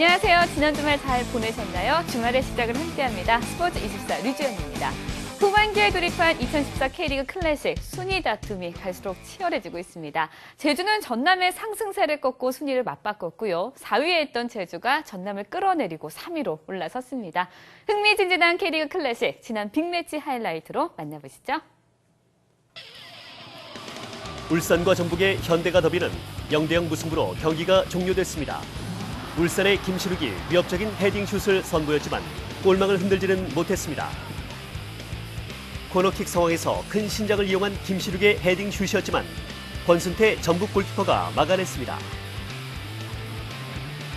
안녕하세요. 지난 주말 잘 보내셨나요? 주말의 시작을 함께합니다. 스포츠 24 류지연입니다. 후반기에 돌입한 2014 K리그 클래식 순위 다툼이 갈수록 치열해지고 있습니다. 제주는 전남의 상승세를 꺾고 순위를 맞바꿨고요. 4위에 있던 제주가 전남을 끌어내리고 3위로 올라섰습니다. 흥미진진한 K리그 클래식 지난 빅매치 하이라이트로 만나보시죠. 울산과 전북의 현대가 더비는 0대0 무승부로 경기가 종료됐습니다. 울산의 김시룩이 위협적인 헤딩슛을 선보였지만 골망을 흔들지는 못했습니다. 코너킥 상황에서 큰 신장을 이용한 김시룩의 헤딩슛이었지만 권순태 전북 골키퍼가 막아냈습니다.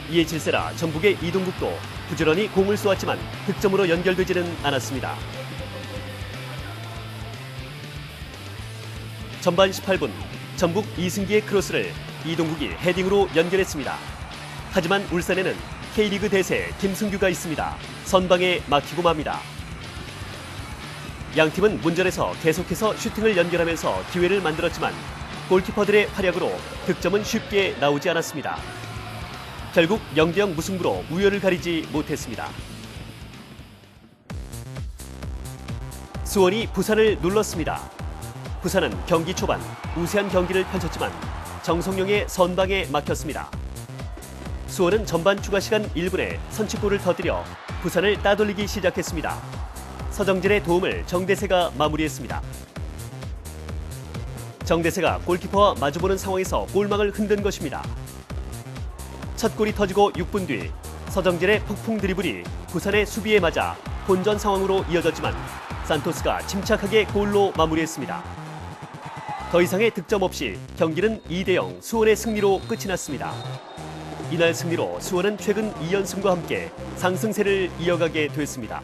이에 질세라 전북의 이동국도 부지런히 공을 쏘았지만 득점으로 연결되지는 않았습니다. 전반 18분 전북 이승기의 크로스를 이동국이 헤딩으로 연결했습니다. 하지만 울산에는 K리그 대세 김승규가 있습니다. 선방에 막히고 맙니다. 양 팀은 문전에서 계속해서 슈팅을 연결하면서 기회를 만들었지만 골키퍼들의 활약으로 득점은 쉽게 나오지 않았습니다. 결국 0대0 무승부로 우열을 가리지 못했습니다. 수원이 부산을 눌렀습니다. 부산은 경기 초반 우세한 경기를 펼쳤지만 정성용의 선방에 막혔습니다. 수원은 전반 추가 시간 1분에 선취골을 터뜨려 부산을 따돌리기 시작했습니다. 서정진의 도움을 정대세가 마무리했습니다. 정대세가 골키퍼와 마주보는 상황에서 골망을 흔든 것입니다. 첫 골이 터지고 6분 뒤 서정진의 폭풍 드리블이 부산의 수비에 맞아 본전 상황으로 이어졌지만 산토스가 침착하게 골로 마무리했습니다. 더 이상의 득점 없이 경기는 2대0 수원의 승리로 끝이 났습니다. 이날 승리로 수원은 최근 2연승과 함께 상승세를 이어가게 됐습니다.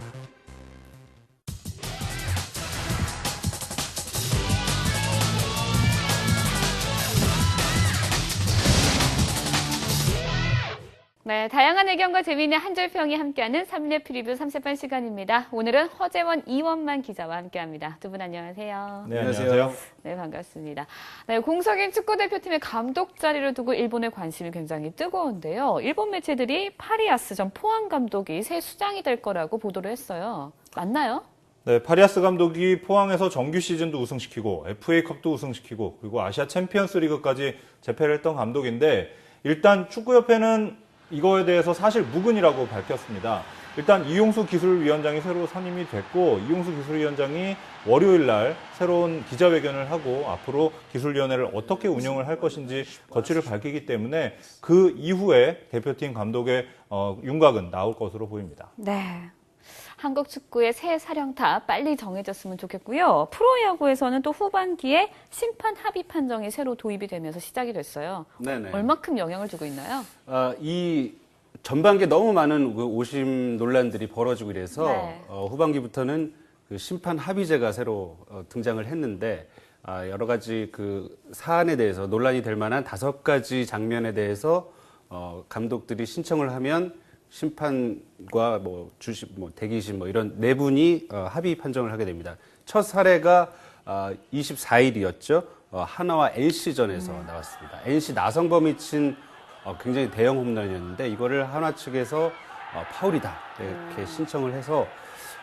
네, 다양한 의견과 재미있는 한줄평이 함께하는 3례 프리뷰 3세판 시간입니다. 오늘은 허재원, 이원만 기자와 함께합니다. 두 분 안녕하세요. 네, 안녕하세요. 네, 반갑습니다. 네, 공석인 축구대표팀의 감독 자리를 두고 일본의 관심이 굉장히 뜨거운데요. 일본 매체들이 파리아스 전 포항 감독이 새 수장이 될 거라고 보도를 했어요. 맞나요? 네, 파리아스 감독이 포항에서 정규 시즌도 우승시키고 FA컵도 우승시키고 그리고 아시아 챔피언스 리그까지 재패를 했던 감독인데 일단 축구협회는 이거에 대해서 사실 무근이라고 밝혔습니다. 일단 이용수 기술위원장이 새로 선임이 됐고 이용수 기술위원장이 월요일 날 새로운 기자회견을 하고 앞으로 기술위원회를 어떻게 운영을 할 것인지 거취를 밝히기 때문에 그 이후에 대표팀 감독의 어, 윤곽은 나올 것으로 보입니다. 네. 한국 축구의 새 사령탑 빨리 정해졌으면 좋겠고요. 프로야구에서는 또 후반기에 심판 합의 판정이 새로 도입이 되면서 시작이 됐어요. 네네. 얼마큼 영향을 주고 있나요? 아, 이 전반기에 너무 많은 그 오심 논란들이 벌어지고 이래서 네. 어, 후반기부터는 그 심판 합의제가 새로 어, 등장을 했는데 아, 여러 가지 그 사안에 대해서 논란이 될 만한 다섯 가지 장면에 대해서 어, 감독들이 신청을 하면 심판과 뭐 주심, 뭐 대기심 뭐 이런 네 분이 어, 합의 판정을 하게 됩니다. 첫 사례가 아, 24일이었죠. 어, 하나와 NC전에서 나왔습니다. NC 나성범이 친 어, 굉장히 대형 홈런이었는데 이거를 한화 측에서 어, 파울이다 이렇게 신청을 해서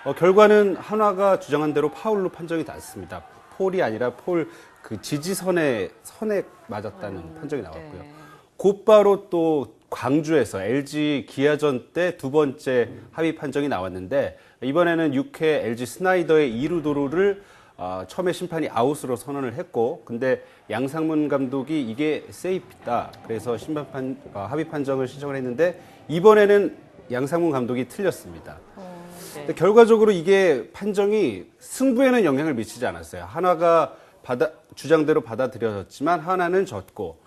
어, 결과는 한화가 주장한 대로 파울로 판정이 났습니다. 폴이 아니라 폴 그 지지선에 선에 맞았다는 판정이 나왔고요. 네. 곧바로 또 광주에서 LG 기아전 때 두 번째 합의 판정이 나왔는데 이번에는 6회 LG 스나이더의 2루 도루를 어, 처음에 심판이 아웃으로 선언을 했고 근데 양상문 감독이 이게 세이프다 그래서 심판 판, 어, 합의 판정을 신청을 했는데 이번에는 양상문 감독이 틀렸습니다. 어, 네. 결과적으로 이게 판정이 승부에는 영향을 미치지 않았어요. 한화가 받아, 주장대로 받아들여졌지만 하나는 졌고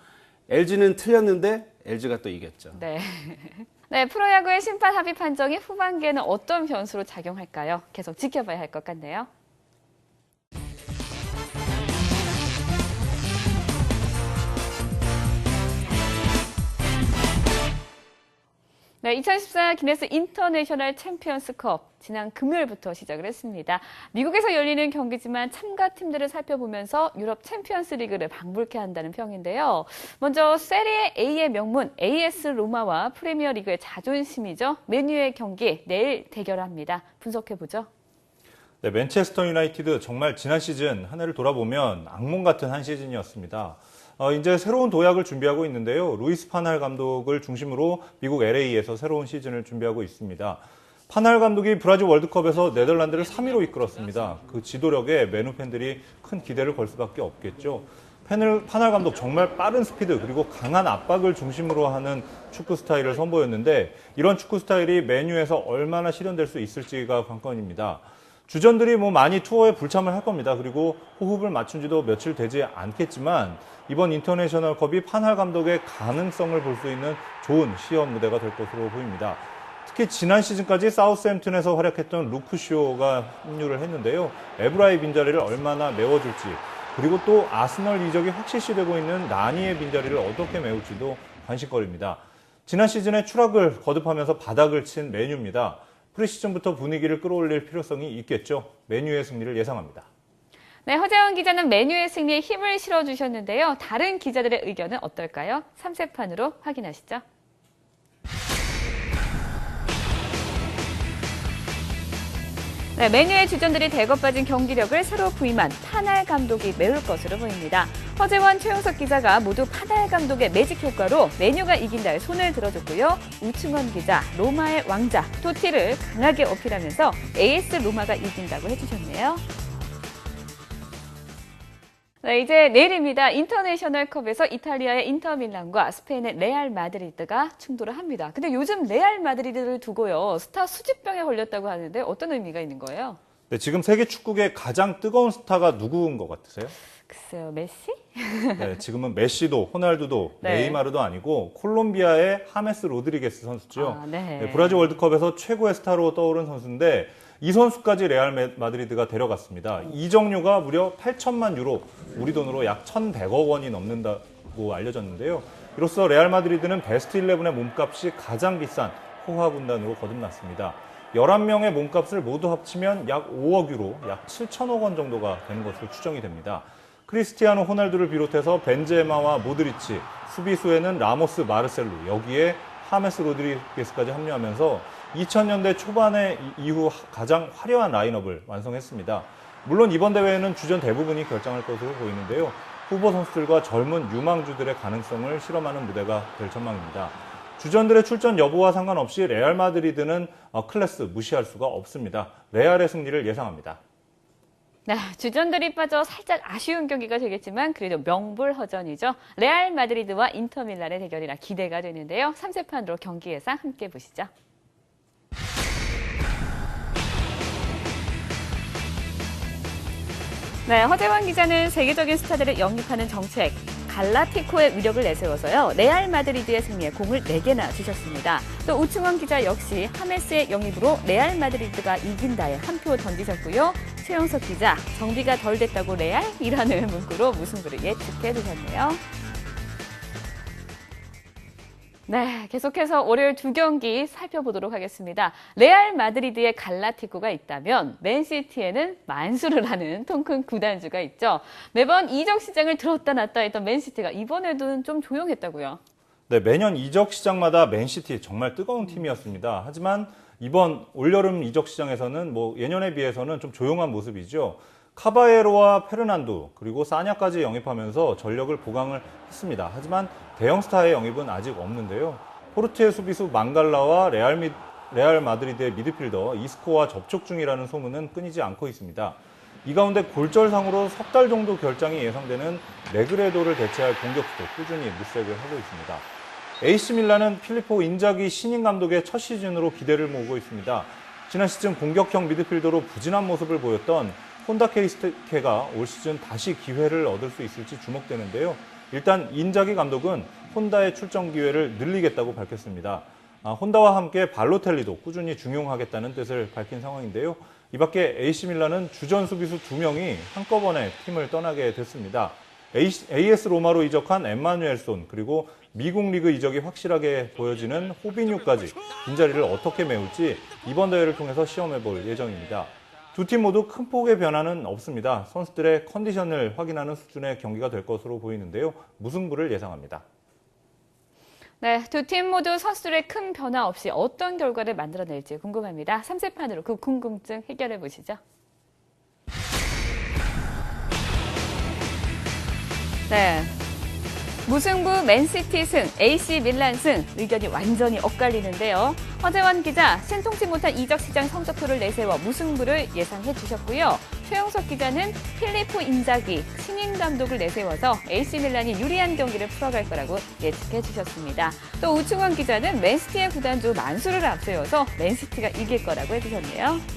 LG는 틀렸는데 LG가 또 이겼죠. 네. 네, 프로야구의 심판 합의 판정이 후반기에는 어떤 변수로 작용할까요? 계속 지켜봐야 할 것 같네요. 네, 2014 기네스 인터내셔널 챔피언스컵 지난 금요일부터 시작을 했습니다. 미국에서 열리는 경기지만 참가 팀들을 살펴보면서 유럽 챔피언스 리그를 방불케 한다는 평인데요. 먼저 세리에 A의 명문 AS 로마와 프리미어 리그의 자존심이죠. 메뉴의 경기 내일 대결합니다. 분석해 보죠. 네, 맨체스터 유나이티드 정말 지난 시즌 한 해를 돌아보면 악몽 같은 한 시즌이었습니다. 어, 이제 새로운 도약을 준비하고 있는데요. 루이스 파날 감독을 중심으로 미국 LA에서 새로운 시즌을 준비하고 있습니다. 파날 감독이 브라질 월드컵에서 네덜란드를 3위로 이끌었습니다. 그 지도력에 메뉴 팬들이 큰 기대를 걸 수밖에 없겠죠. 파넬, 파날 감독 정말 빠른 스피드 그리고 강한 압박을 중심으로 하는 축구 스타일을 선보였는데 이런 축구 스타일이 메뉴에서 얼마나 실현될 수 있을지가 관건입니다. 주전들이 뭐 많이 투어에 불참을 할 겁니다. 그리고 호흡을 맞춘 지도 며칠 되지 않겠지만 이번 인터내셔널 컵이 판할 감독의 가능성을 볼 수 있는 좋은 시험 무대가 될 것으로 보입니다. 특히 지난 시즌까지 사우스햄튼에서 활약했던 루크쇼가 합류를 했는데요. 에브라의 빈자리를 얼마나 메워줄지 그리고 또 아스널 이적이 확실시 되고 있는 나니의 빈자리를 어떻게 메울지도 관심거리입니다. 지난 시즌에 추락을 거듭하면서 바닥을 친 메뉴입니다. 프리 시즌부터 분위기를 끌어올릴 필요성이 있겠죠. 메뉴의 승리를 예상합니다. 네, 허재원 기자는 메뉴의 승리에 힘을 실어주셨는데요. 다른 기자들의 의견은 어떨까요? 3세판으로 확인하시죠. 네, 메뉴의 주전들이 대거 빠진 경기력을 새로 부임한 파날 감독이 메울 것으로 보입니다. 허재원, 최용석 기자가 모두 파날 감독의 매직 효과로 메뉴가 이긴다에 손을 들어줬고요. 우충원 기자, 로마의 왕자, 토티를 강하게 어필하면서 AS 로마가 이긴다고 해주셨네요. 네, 이제 내일입니다. 인터내셔널컵에서 이탈리아의 인터밀란과 스페인의 레알 마드리드가 충돌을 합니다. 근데 요즘 레알 마드리드를 두고요. 스타 수집병에 걸렸다고 하는데 어떤 의미가 있는 거예요? 네, 지금 세계 축구계 가장 뜨거운 스타가 누구인 것 같으세요? 글쎄요, 메시? 네, 지금은 메시도, 호날두도, 네. 네이마르도 아니고 콜롬비아의 하메스 로드리게스 선수죠. 아, 네. 네, 브라질 월드컵에서 최고의 스타로 떠오른 선수인데 이 선수까지 레알 마- 마드리드가 데려갔습니다. 이적료가 무려 8천만 유로, 우리 돈으로 약 1,100억 원이 넘는다고 알려졌는데요. 이로써 레알 마드리드는 베스트 11의 몸값이 가장 비싼 호화 군단으로 거듭났습니다. 11명의 몸값을 모두 합치면 약 5억 유로, 약 7천억 원 정도가 되는 것으로 추정이 됩니다. 크리스티아노 호날두를 비롯해서 벤제마와 모드리치, 수비수에는 라모스, 마르셀루, 여기에 하메스 로드리게스까지 합류하면서 2000년대 초반에 이- 이후 하- 가장 화려한 라인업을 완성했습니다. 물론 이번 대회에는 주전 대부분이 결정할 것으로 보이는데요. 후보 선수들과 젊은 유망주들의 가능성을 실험하는 무대가 될 전망입니다. 주전들의 출전 여부와 상관없이 레알 마드리드는 어, 클래스 무시할 수가 없습니다. 레알의 승리를 예상합니다. 네, 주전들이 빠져 살짝 아쉬운 경기가 되겠지만 그래도 명불허전이죠. 레알 마드리드와 인터밀란의 대결이라 기대가 되는데요. 3세판으로 경기 예상 함께 보시죠. 네, 허재환 기자는 세계적인 스타들을 영입하는 정책 갈라티코의 위력을 내세워서요. 레알 마드리드의 승리에 공을 4개나 주셨습니다. 또 우충원 기자 역시 하메스의 영입으로 레알 마드리드가 이긴다에 한 표 던지셨고요. 최영석 기자 정비가 덜 됐다고 레알이라는 문구로 무승부를 예측해 두셨네요. 네, 계속해서 월요일 두 경기 살펴보도록 하겠습니다. 레알 마드리드의 갈라티코가 있다면 맨시티에는 만수를 하는 통큰 구단주가 있죠. 매번 이적 시장을 들었다 놨다 했던 맨시티가 이번에도 좀 조용했다고요. 네, 매년 이적 시장마다 맨시티 정말 뜨거운 팀이었습니다. 하지만 이번 올여름 이적 시장에서는 뭐 예년에 비해서는 좀 조용한 모습이죠. 카바에로와 페르난도 그리고 사냐까지 영입하면서 전력을 보강을 했습니다. 하지만 대형 스타의 영입은 아직 없는데요. 포르투의 수비수 망갈라와 레알, 미, 레알 마드리드의 미드필더 이스코와 접촉 중이라는 소문은 끊이지 않고 있습니다. 이 가운데 골절상으로 석 달 정도 결장이 예상되는 레그레도를 대체할 공격수도 꾸준히 물색을 하고 있습니다. AC 밀란은 필리포 인자기 신인 감독의 첫 시즌으로 기대를 모으고 있습니다. 지난 시즌 공격형 미드필더로 부진한 모습을 보였던 혼다 케이스케가 올 시즌 다시 기회를 얻을 수 있을지 주목되는데요. 일단 인자기 감독은 혼다의 출전 기회를 늘리겠다고 밝혔습니다. 아, 혼다와 함께 발로텔리도 꾸준히 중용하겠다는 뜻을 밝힌 상황인데요. 이 밖에 AC 밀란은 주전 수비수 두 명이 한꺼번에 팀을 떠나게 됐습니다. AS 로마로 이적한 엠마누엘손 그리고 미국 리그 이적이 확실하게 보여지는 호비뉴까지 빈자리를 어떻게 메울지 이번 대회를 통해서 시험해 볼 예정입니다. 두 팀 모두 큰 폭의 변화는 없습니다. 선수들의 컨디션을 확인하는 수준의 경기가 될 것으로 보이는데요. 무승부를 예상합니다. 네, 두 팀 모두 선수들의 큰 변화 없이 어떤 결과를 만들어낼지 궁금합니다. 3세판으로 그 궁금증 해결해 보시죠. 네. 무승부 맨시티 승, AC 밀란 승 의견이 완전히 엇갈리는데요. 허재원 기자, 신통치 못한 이적 시장 성적표를 내세워 무승부를 예상해 주셨고요. 최영석 기자는 필리포 인자기 신인 감독을 내세워서 AC 밀란이 유리한 경기를 풀어갈 거라고 예측해 주셨습니다. 또 우충원 기자는 맨시티의 구단주 만수를 앞세워서 맨시티가 이길 거라고 해주셨네요.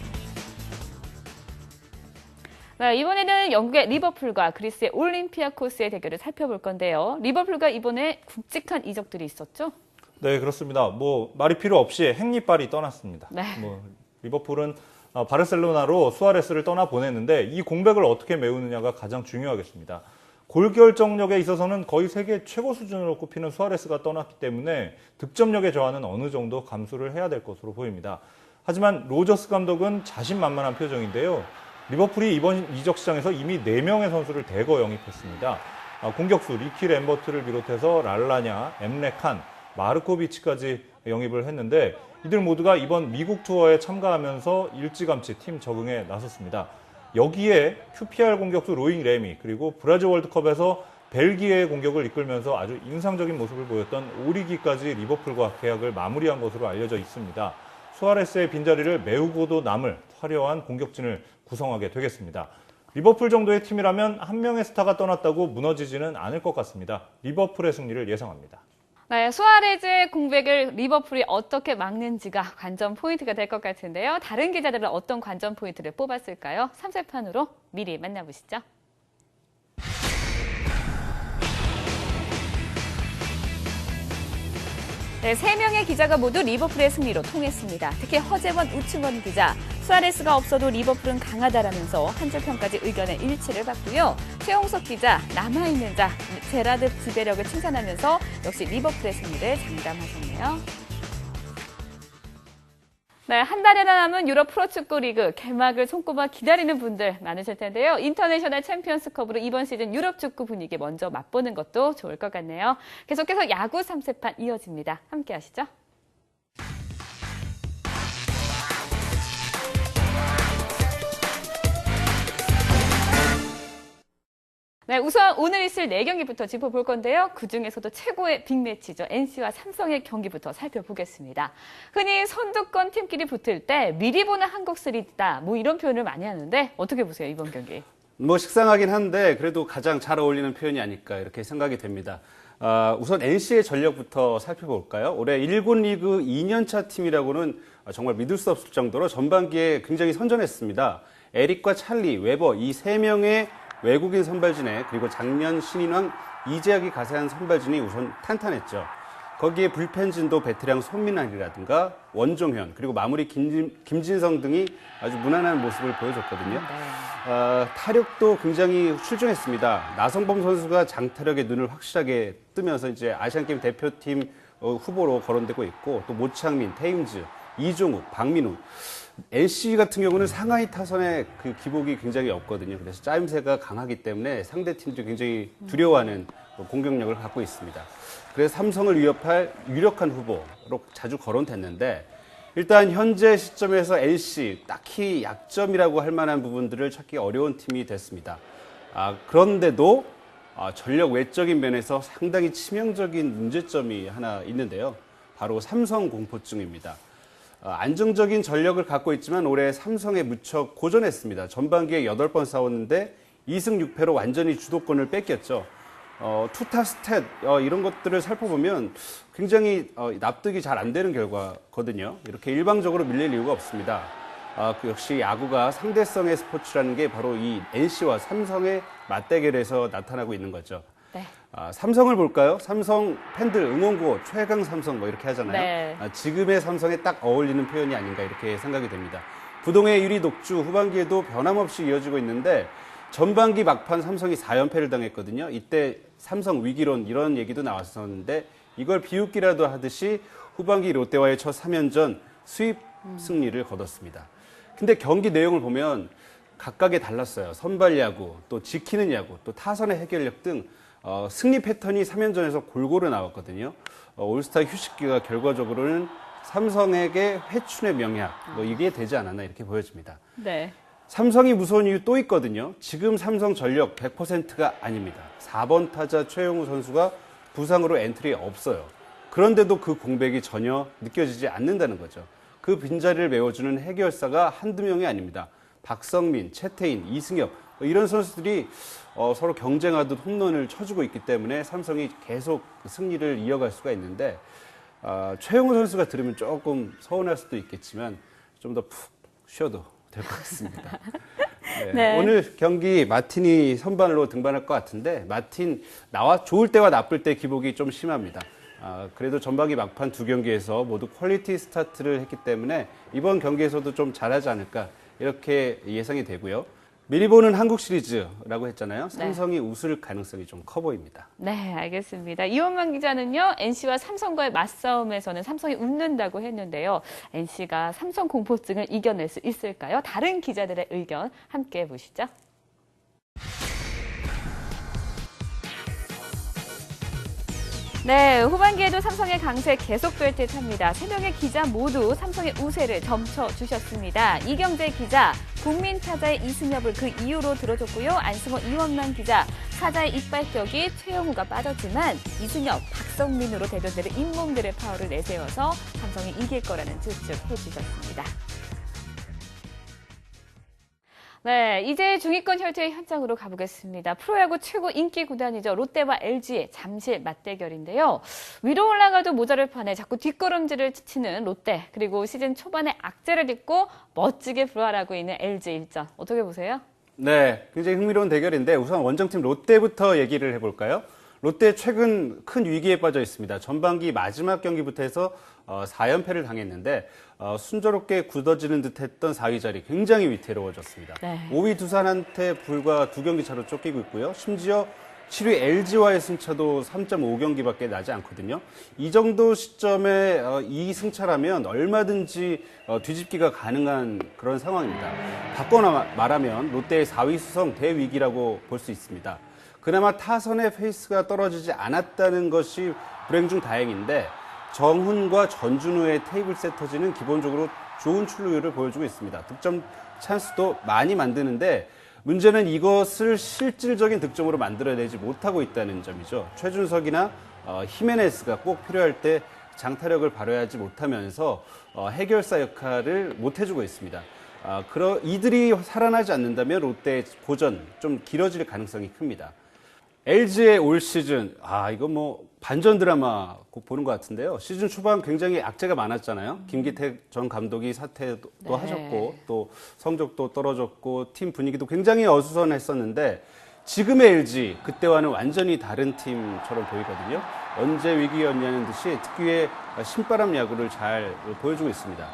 네, 이번에는 영국의 리버풀과 그리스의 올림피아코스의 대결을 살펴볼 건데요. 리버풀과 이번에 굵직한 이적들이 있었죠? 네, 그렇습니다. 뭐 말이 필요 없이 행리빨이 떠났습니다. 네. 뭐 리버풀은 어, 바르셀로나로 수아레스를 떠나 보냈는데 이 공백을 어떻게 메우느냐가 가장 중요하겠습니다. 골 결정력에 있어서는 거의 세계 최고 수준으로 꼽히는 수아레스가 떠났기 때문에 득점력의 저하는 어느 정도 감수를 해야 될 것으로 보입니다. 하지만 로저스 감독은 자신만만한 표정인데요. 리버풀이 이번 이적 시장에서 이미 4명의 선수를 대거 영입했습니다. 아, 공격수 리키 램버트를 비롯해서 랄라냐, 엠레칸, 마르코비치까지 영입을 했는데 이들 모두가 이번 미국 투어에 참가하면서 일찌감치 팀 적응에 나섰습니다. 여기에 QPR 공격수 로잉 레미 그리고 브라질 월드컵에서 벨기에의 공격을 이끌면서 아주 인상적인 모습을 보였던 오리기까지 리버풀과 계약을 마무리한 것으로 알려져 있습니다. 수아레스의 빈자리를 메우고도 남을 화려한 공격진을 구성하게 되겠습니다. 리버풀 정도의 팀이라면 한 명의 스타가 떠났다고 무너지지는 않을 것 같습니다. 리버풀의 승리를 예상합니다. 네, 수아레즈의 공백을 리버풀이 어떻게 막는지가 관전 포인트가 될 것 같은데요. 다른 기자들은 어떤 관전 포인트를 뽑았을까요? 3세판으로 미리 만나보시죠. 네, 세 명의 기자가 모두 리버풀의 승리로 통했습니다. 특히 허재원, 우충원 기자. 수아레스가 없어도 리버풀은 강하다라면서 한줄 평까지 의견의 일치를 받고요. 최홍석 기자, 남아있는 자, 제라드 지배력을 칭찬하면서 역시 리버풀의 승리를 장담하셨네요. 네, 한 달이나 남은 유럽 프로축구 리그 개막을 손꼽아 기다리는 분들 많으실 텐데요. 인터내셔널 챔피언스컵으로 이번 시즌 유럽 축구 분위기 먼저 맛보는 것도 좋을 것 같네요. 계속해서 야구 3세판 이어집니다. 함께 하시죠. 네, 우선 오늘 있을 네경기부터 짚어볼 건데요. 그중에서도 최고의 빅매치죠. NC와 삼성의 경기부터 살펴보겠습니다. 흔히 선두권 팀끼리 붙을 때 미리 보는 한국 시리즈다. 뭐 이런 표현을 많이 하는데 어떻게 보세요, 이번 경기? 뭐 식상하긴 한데 그래도 가장 잘 어울리는 표현이 아닐까 이렇게 생각이 됩니다. 아, 우선 NC의 전력부터 살펴볼까요? 올해 1군 리그 2년차 팀이라고는 정말 믿을 수 없을 정도로 전반기에 굉장히 선전했습니다. 에릭과 찰리, 웨버 이 세 명의 외국인 선발진에 그리고 작년 신인왕 이재학이 가세한 선발진이 우선 탄탄했죠. 거기에 불펜진도 베테랑 손민환이라든가 원종현 그리고 마무리 김진, 김진성 등이 아주 무난한 모습을 보여줬거든요. 어, 타력도 굉장히 출중했습니다. 나성범 선수가 장타력의 눈을 확실하게 뜨면서 이제 아시안게임 대표팀 어, 후보로 거론되고 있고 또 모창민, 테임즈, 이종욱, 박민우 NC 같은 경우는 상하이 타선의 그 기복이 굉장히 없거든요. 그래서 짜임새가 강하기 때문에 상대 팀도 굉장히 두려워하는 공격력을 갖고 있습니다. 그래서 삼성을 위협할 유력한 후보로 자주 거론됐는데 일단 현재 시점에서 NC 딱히 약점이라고 할 만한 부분들을 찾기 어려운 팀이 됐습니다. 아, 그런데도 아, 전력 외적인 면에서 상당히 치명적인 문제점이 하나 있는데요. 바로 삼성 공포증입니다. 어, 안정적인 전력을 갖고 있지만 올해 삼성에 무척 고전했습니다. 전반기에 8번 싸웠는데 2승 6패로 완전히 주도권을 뺏겼죠. 어, 투타 스탯 어, 이런 것들을 살펴보면 굉장히 어, 납득이 잘 안 되는 결과거든요. 이렇게 일방적으로 밀릴 이유가 없습니다. 아, 그 역시 야구가 상대성의 스포츠라는 게 바로 이 NC와 삼성의 맞대결에서 나타나고 있는 거죠. 네. 아, 삼성을 볼까요? 삼성 팬들 응원구 최강 삼성 뭐 이렇게 하잖아요. 네. 아, 지금의 삼성에 딱 어울리는 표현이 아닌가 이렇게 생각이 됩니다. 부동의 1위 독주 후반기에도 변함없이 이어지고 있는데 전반기 막판 삼성이 4연패를 당했거든요. 이때 삼성 위기론 이런 얘기도 나왔었는데 이걸 비웃기라도 하듯이 후반기 롯데와의 첫 3연전 수입 승리를 거뒀습니다. 근데 경기 내용을 보면 각각에 달랐어요. 선발 야구, 또 지키는 야구, 또 타선의 해결력 등 어, 승리 패턴이 3연전에서 골고루 나왔거든요. 어, 올스타 휴식기가 결과적으로는 삼성에게 회춘의 명약, 뭐 이게 되지 않았나 이렇게 보여집니다. 네. 삼성이 무서운 이유 또 있거든요. 지금 삼성 전력 100%가 아닙니다. 4번 타자 최영우 선수가 부상으로 엔트리 없어요. 그런데도 그 공백이 전혀 느껴지지 않는다는 거죠. 그 빈자리를 메워주는 해결사가 한두 명이 아닙니다. 박성민, 최태인, 이승엽 뭐 이런 선수들이 어, 서로 경쟁하듯 홈런을 쳐주고 있기 때문에 삼성이 계속 승리를 이어갈 수가 있는데 아, 최영우 선수가 들으면 조금 서운할 수도 있겠지만 좀 더 푹 쉬어도 될 것 같습니다. 네, 네. 오늘 경기 마틴이 선발로 등반할 것 같은데 마틴 나와 좋을 때와 나쁠 때 기복이 좀 심합니다. 아, 그래도 전반기 막판 두 경기에서 모두 퀄리티 스타트를 했기 때문에 이번 경기에서도 좀 잘하지 않을까 이렇게 예상이 되고요. 미리 보는 한국 시리즈라고 했잖아요. 삼성이 웃을 가능성이 좀 커 보입니다. 네, 알겠습니다. 이원만 기자는요, NC와 삼성과의 맞싸움에서는 삼성이 웃는다고 했는데요. NC가 삼성 공포증을 이겨낼 수 있을까요? 다른 기자들의 의견 함께 보시죠. 네, 후반기에도 삼성의 강세 계속될 듯 합니다. 세 명의 기자 모두 삼성의 우세를 점쳐주셨습니다. 이경재 기자, 국민 타자의 이승엽을 그 이유로 들어줬고요. 안승호 이원만 기자, 타자의 이빨격이 최영우가 빠졌지만 이승엽, 박성민으로 대변되는 잇몸들의 파워를 내세워서 삼성이 이길 거라는 추측해 주셨습니다. 네, 이제 중위권 혈투의 현장으로 가보겠습니다. 프로야구 최고 인기 구단이죠. 롯데와 LG의 잠실 맞대결인데요. 위로 올라가도 모자를 파내 자꾸 뒷걸음질을 치는 롯데, 그리고 시즌 초반에 악재를 딛고 멋지게 부활하고 있는 LG 일전. 어떻게 보세요? 네, 굉장히 흥미로운 대결인데 우선 원정팀 롯데부터 얘기를 해볼까요? 롯데 최근 큰 위기에 빠져 있습니다. 전반기 마지막 경기부터 해서 어, 4연패를 당했는데 어, 순조롭게 굳어지는 듯했던 4위 자리 굉장히 위태로워졌습니다. 네. 5위 두산한테 불과 두 경기 차로 쫓기고 있고요. 심지어 7위 LG와의 승차도 3.5경기밖에 나지 않거든요. 이 정도 시점에 어, 이 승차라면 얼마든지 어, 뒤집기가 가능한 그런 상황입니다. 바꿔 나- 말하면 롯데의 4위 수성 대위기라고 볼 수 있습니다. 그나마 타선의 페이스가 떨어지지 않았다는 것이 불행 중 다행인데 정훈과 전준우의 테이블 세터지는 기본적으로 좋은 출루율을 보여주고 있습니다. 득점 찬스도 많이 만드는데 문제는 이것을 실질적인 득점으로 만들어내지 못하고 있다는 점이죠. 최준석이나 어, 히메네스가 꼭 필요할 때 장타력을 발휘하지 못하면서 어, 해결사 역할을 못 해주고 있습니다. 아, 그러, 이들이 살아나지 않는다면 롯데의 고전 좀 길어질 가능성이 큽니다. LG의 올 시즌, 아, 이거 뭐 반전 드라마 꼭 보는 것 같은데요. 시즌 초반 굉장히 악재가 많았잖아요. 김기태 전 감독이 사퇴도 네. 하셨고, 또 성적도 떨어졌고, 팀 분위기도 굉장히 어수선했었는데, 지금의 LG, 그때와는 완전히 다른 팀처럼 보이거든요. 언제 위기였냐는 듯이 특유의 신바람 야구를 잘 보여주고 있습니다.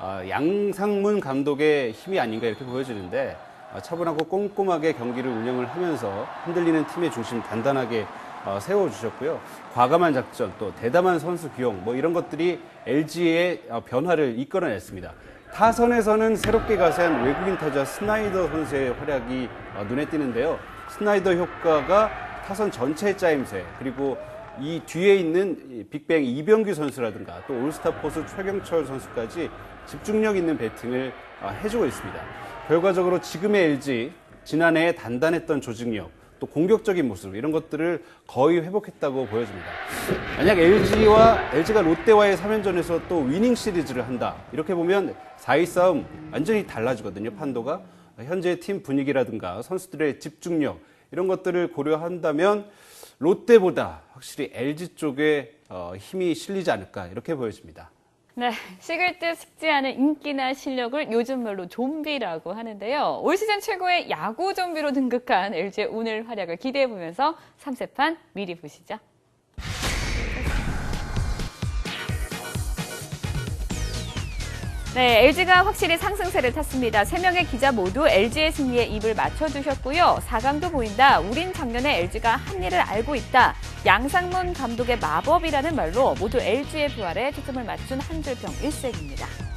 아, 양상문 감독의 힘이 아닌가 이렇게 보여지는데 아, 차분하고 꼼꼼하게 경기를 운영을 하면서 흔들리는 팀의 중심 단단하게 어, 세워주셨고요. 과감한 작전, 또 대담한 선수 기용, 뭐 이런 것들이 LG의 어, 변화를 이끌어냈습니다. 타선에서는 새롭게 가세한 외국인 타자 스나이더 선수의 활약이 어, 눈에 띄는데요. 스나이더 효과가 타선 전체의 짜임새, 그리고 이 뒤에 있는 이 빅뱅 이병규 선수라든가 또 올스타 포수 최경철 선수까지 집중력 있는 배팅을 어, 해주고 있습니다. 결과적으로 지금의 LG 지난해에 단단했던 조직력 또 공격적인 모습 이런 것들을 거의 회복했다고 보여집니다. 만약 LG와 LG가 롯데와의 3연전에서 또 위닝 시리즈를 한다 이렇게 보면 4위 싸움 완전히 달라지거든요 판도가 현재 팀 분위기라든가 선수들의 집중력 이런 것들을 고려한다면 롯데보다 확실히 LG 쪽에 어, 힘이 실리지 않을까 이렇게 보여집니다. 네, 식을 듯 식지 않은 인기나 실력을 요즘 말로 좀비라고 하는데요. 올 시즌 최고의 야구 좀비로 등극한 LG의 오늘 활약을 기대해 보면서 3세판 미리 보시죠. 네, LG가 확실히 상승세를 탔습니다. 세 명의 기자 모두 LG의 승리에 입을 맞춰주셨고요. 4강도 보인다. 우린 작년에 LG가 한 일을 알고 있다. 양상문 감독의 마법이라는 말로 모두 LG의 부활에 초점을 맞춘 한줄평 1색입니다.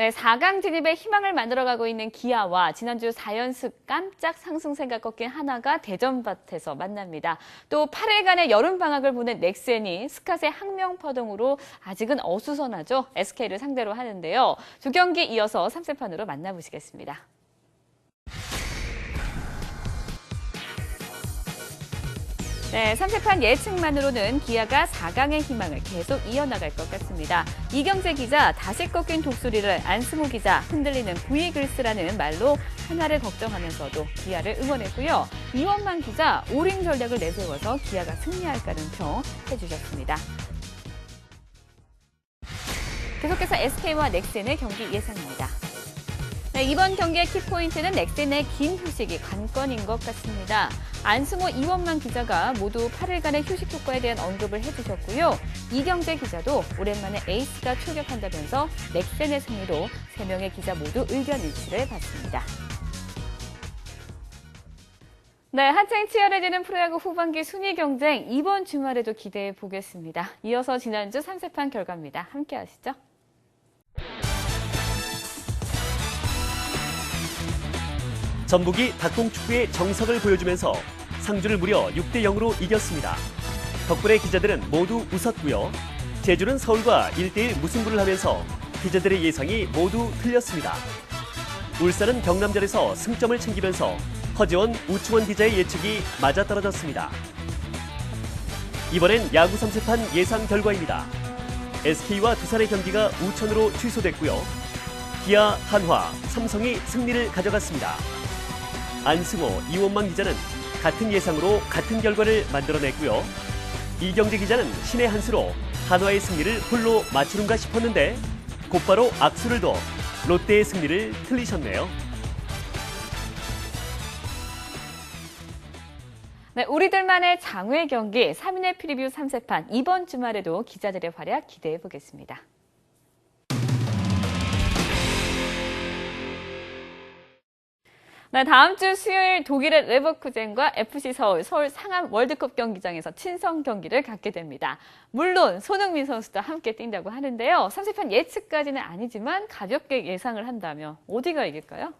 네, 4강 진입에 희망을 만들어가고 있는 기아와 지난주 4연승 깜짝 상승세가 꺾인 하나가 대전밭에서 만납니다. 또 8일간의 여름방학을 보낸 넥센이 스캇의 항명파동으로 아직은 어수선하죠. SK를 상대로 하는데요. 두 경기 이어서 3세판으로 만나보시겠습니다. 네, 3세판 예측만으로는 기아가 4강의 희망을 계속 이어나갈 것 같습니다. 이경재 기자, 다시 꺾인 독수리를 안승호 기자, 흔들리는 V글스라는 말로 하나를 걱정하면서도 기아를 응원했고요. 이원만 기자, 오링 전략을 내세워서 기아가 승리할까는 평 해주셨습니다. 계속해서 SK와 넥센의 경기 예상입니다. 네, 이번 경기의 키포인트는 넥센의 긴 휴식이 관건인 것 같습니다. 안승호, 이원만 기자가 모두 8일간의 휴식 효과에 대한 언급을 해주셨고요. 이경재 기자도 오랜만에 에이스가 출격한다면서 넥센의 승리로 3명의 기자 모두 의견 일치를 봤습니다. 네, 한창 치열해지는 프로야구 후반기 순위 경쟁 이번 주말에도 기대해 보겠습니다. 이어서 지난주 3세판 결과입니다. 함께 하시죠. 전북이 닭공축구의 정석을 보여주면서 상주를 무려 6대 0으로 이겼습니다. 덕분에 기자들은 모두 웃었고요. 제주는 서울과 1대1 무승부를 하면서 기자들의 예상이 모두 틀렸습니다. 울산은 경남전에서 승점을 챙기면서 허지원, 우충원 기자의 예측이 맞아떨어졌습니다. 이번엔 야구 3세판 예상 결과입니다. SK와 두산의 경기가 우천으로 취소됐고요. 기아, 한화, 삼성이 승리를 가져갔습니다. 안승호, 이원만 기자는 같은 예상으로 같은 결과를 만들어냈고요. 이경재 기자는 신의 한 수로 한화의 승리를 홀로 맞추는가 싶었는데 곧바로 악수를 둬 롯데의 승리를 틀리셨네요. 네, 우리들만의 장외 경기 3인의 프리뷰 3세판 이번 주말에도 기자들의 활약 기대해 보겠습니다. 네, 다음 주 수요일 독일의 레버쿠젠과 FC 서울, 서울 상암 월드컵 경기장에서 친선 경기를 갖게 됩니다. 물론 손흥민 선수도 함께 뛴다고 하는데요. 3세판 예측까지는 아니지만 가볍게 예상을 한다면 어디가 이길까요?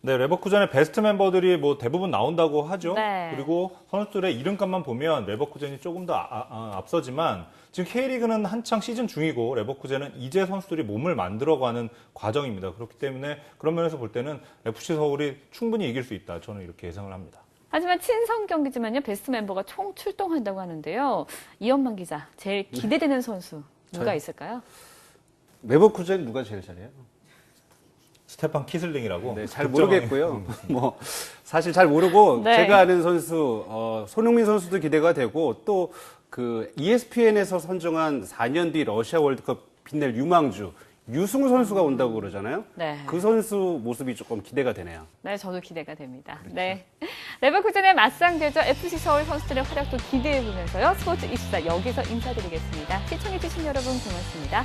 네, 레버쿠젠의 베스트 멤버들이 뭐 대부분 나온다고 하죠. 네. 그리고 선수들의 이름값만 보면 레버쿠젠이 조금 더 아- 아- 앞서지만 지금 K리그는 한창 시즌 중이고 레버쿠젠은 이제 선수들이 몸을 만들어가는 과정입니다. 그렇기 때문에 그런 면에서 볼 때는 FC 서울이 충분히 이길 수 있다. 저는 이렇게 예상을 합니다. 하지만 친선 경기지만요 베스트 멤버가 총 출동한다고 하는데요 이현만 기자 제일 기대되는 선수 누가 저요? 있을까요? 레버쿠젠 누가 제일 잘해요? 스테판 키슬링이라고. 네, 잘 모르겠고요. 뭐 사실 잘 모르고 네. 제가 아는 선수 어, 손흥민 선수도 기대가 되고 또 그 ESPN에서 선정한 4년 뒤 러시아 월드컵 빛낼 유망주 유승우 선수가 온다고 그러잖아요. 네. 그 선수 모습이 조금 기대가 되네요. 네, 저도 기대가 됩니다. 네. 레버쿠젠의 맞상대죠. FC 서울 선수들의 활약도 기대해 보면서요. 스포츠 24 여기서 인사드리겠습니다. 시청해 주신 여러분 고맙습니다.